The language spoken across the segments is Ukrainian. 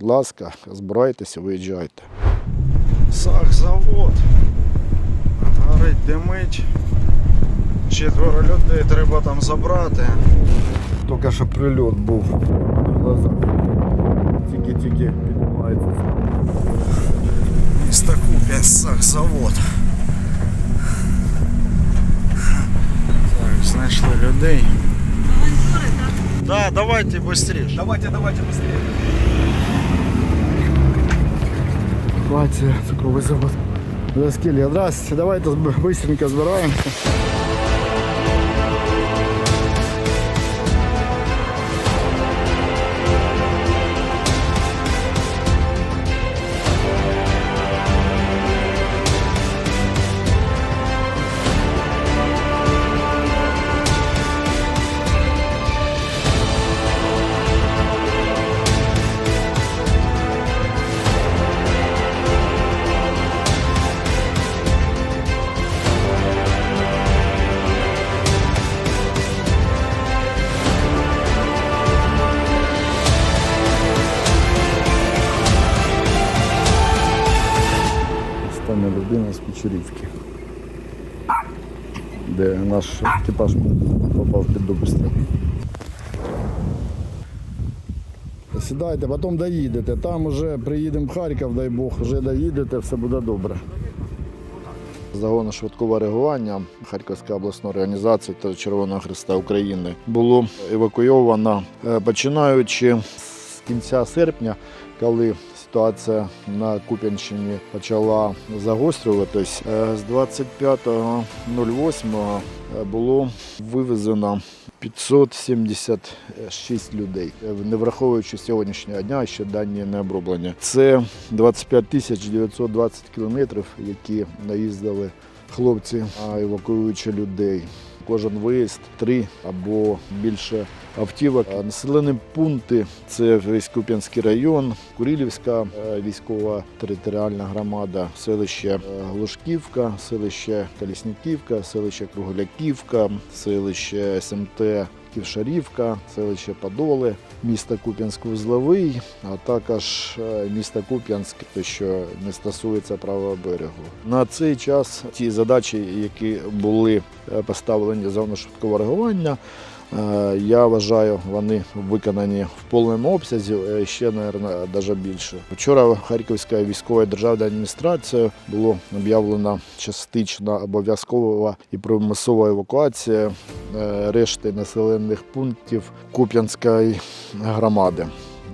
Будь ласка, збирайтеся, виїжджайте. Сахзавод. Горить, димить. Четверо людей треба там забрати. Тільки що прильот був на глазах. Тільки-тільки піднімається. Місто Куп'янськ, Сахзавод. Так, знайшли людей. Да, давайте быстрее. Давайте, давайте быстрее. Бачите, цукровий завод. Здравствуйте, давайте швидко збираємося. Людина з Печерівки, де наш екіпаж попав під обстріл. Сідайте, потім доїдете. Там вже приїдемо в Харків, дай Бог, вже доїдете, все буде добре. Загону швидкого реагування Харківської обласної організації та Червоного Христа України було евакуйовано е, починаючи з кінця серпня, коли ситуація на Куп'янщині почала загострюватись. е, З 25.08 було вивезено 576 людей, е, не враховуючи сьогоднішнього дня, ще дані не оброблені. Це 25 тисяч 920 кілометрів, які наїздили хлопці, евакуюючи людей. Кожен виїзд три або більше автівок. А Населені пункти це весь район, Курилівська е, військова територіальна громада, селище е, Глушківка, селище Колісніківка, селище Кругляківка, селище СМТ Ківшарівка, селище Подоли, місто Куп'янськ-Вузловий, а також е, місто Куп'янськ, те, що не стосується правого берегу. На цей час ті задачі, які були е, поставлені за швидкого реагування, я вважаю, вони виконані в повному обсязі, е, ще, мабуть, навіть більше. Вчора Харківська військова державна адміністрація було об'явлено частична обов'язкова і примусова евакуація е, решти населених пунктів Куп'янської громади.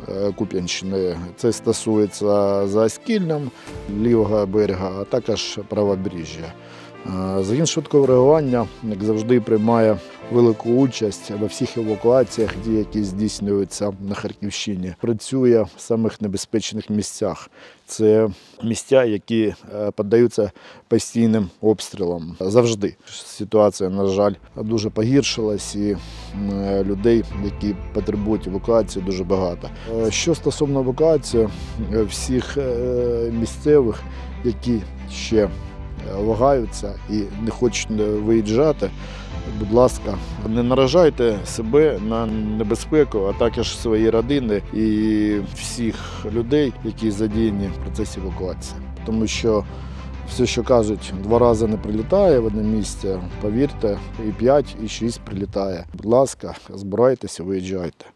е, Куп'янщини. Це стосується Заскільням, лівого берега, а також правобережжя. Е, Загін швидкого реагування, як завжди, приймає велику участь во всіх евакуаціях, які здійснюються на Харківщині. Працює в самих небезпечних місцях. Це місця, які е, піддаються постійним обстрілам. Завжди ситуація, на жаль, дуже погіршилась, і людей, які потребують евакуації, дуже багато. Е, Що стосовно евакуації, всіх місцевих, які ще вагаються і не хочуть е, виїжджати. Будь ласка, не наражайте себе на небезпеку, а також свої родини і всіх людей, які задіяні в процесі евакуації. Тому що все, що кажуть, два рази не прилітає в одне місце. Повірте, і 5, і 6 прилітає. Будь ласка, збирайтеся, виїжджайте.